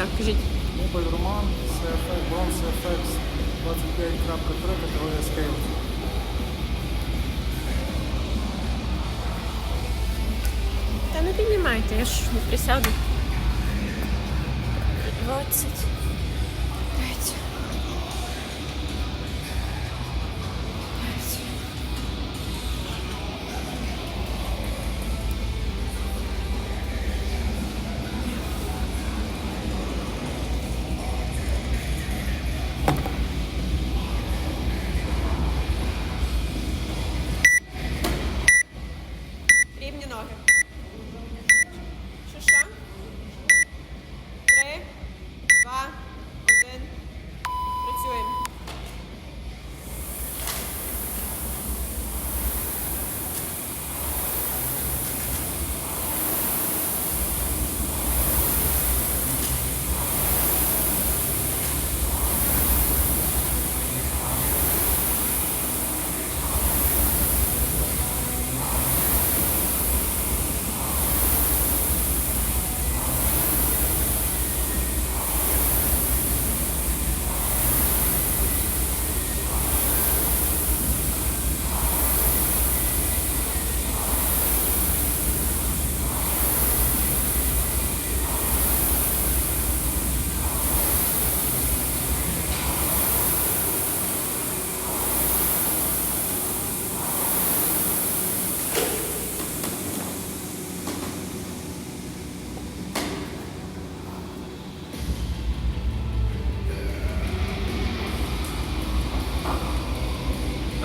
називається? Кажіть. Опель Роман, CFX, Bronze CFX 25.3, категорія Scale. Та не піднімайте, я ж не присяду. 20.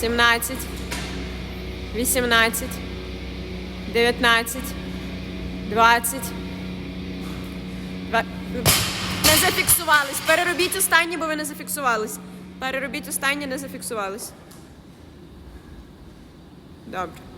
17, 18, 19, 20. Не зафіксувались. Переробіть останні, бо ви не зафіксувались. Переробіть останні, не зафіксувались. Добре.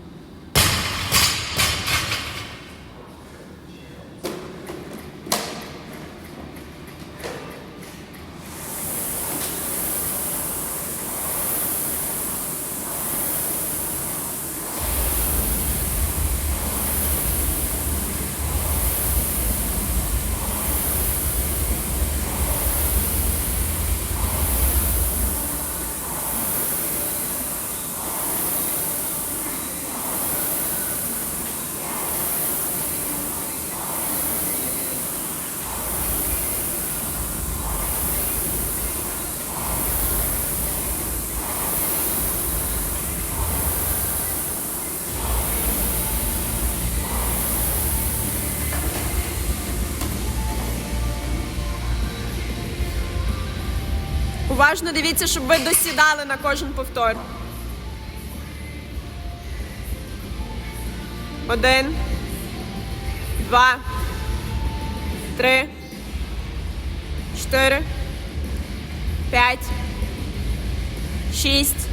Уважно дивіться, щоб ви досідали на кожен повтор. Один, два, три, чотири, п'ять, шість,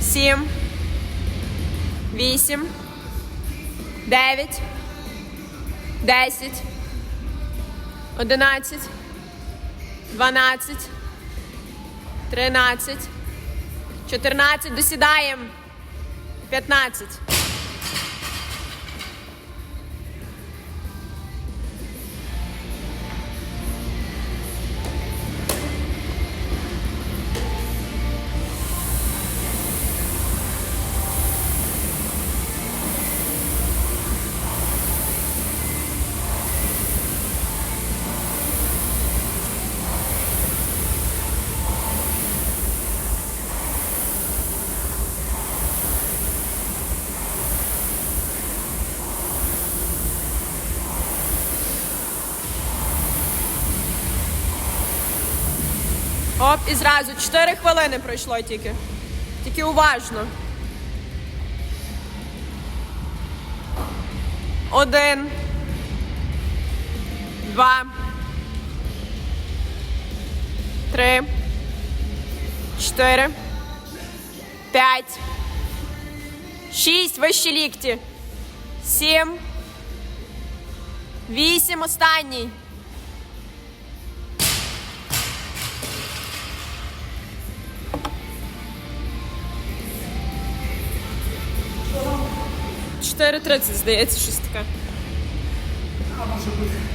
сім, вісім, дев'ять, десять, одинадцять. 12, 13, 14, досідаємо. 15. Оп, і зразу 4 хвилини пройшло тільки. Тільки уважно. Один. Два. Три. Чотири. П'ять. Шість. Вищі лікті. Сім. Вісім. Останній. Чотири тридцять, здається, щось таке. А може бути.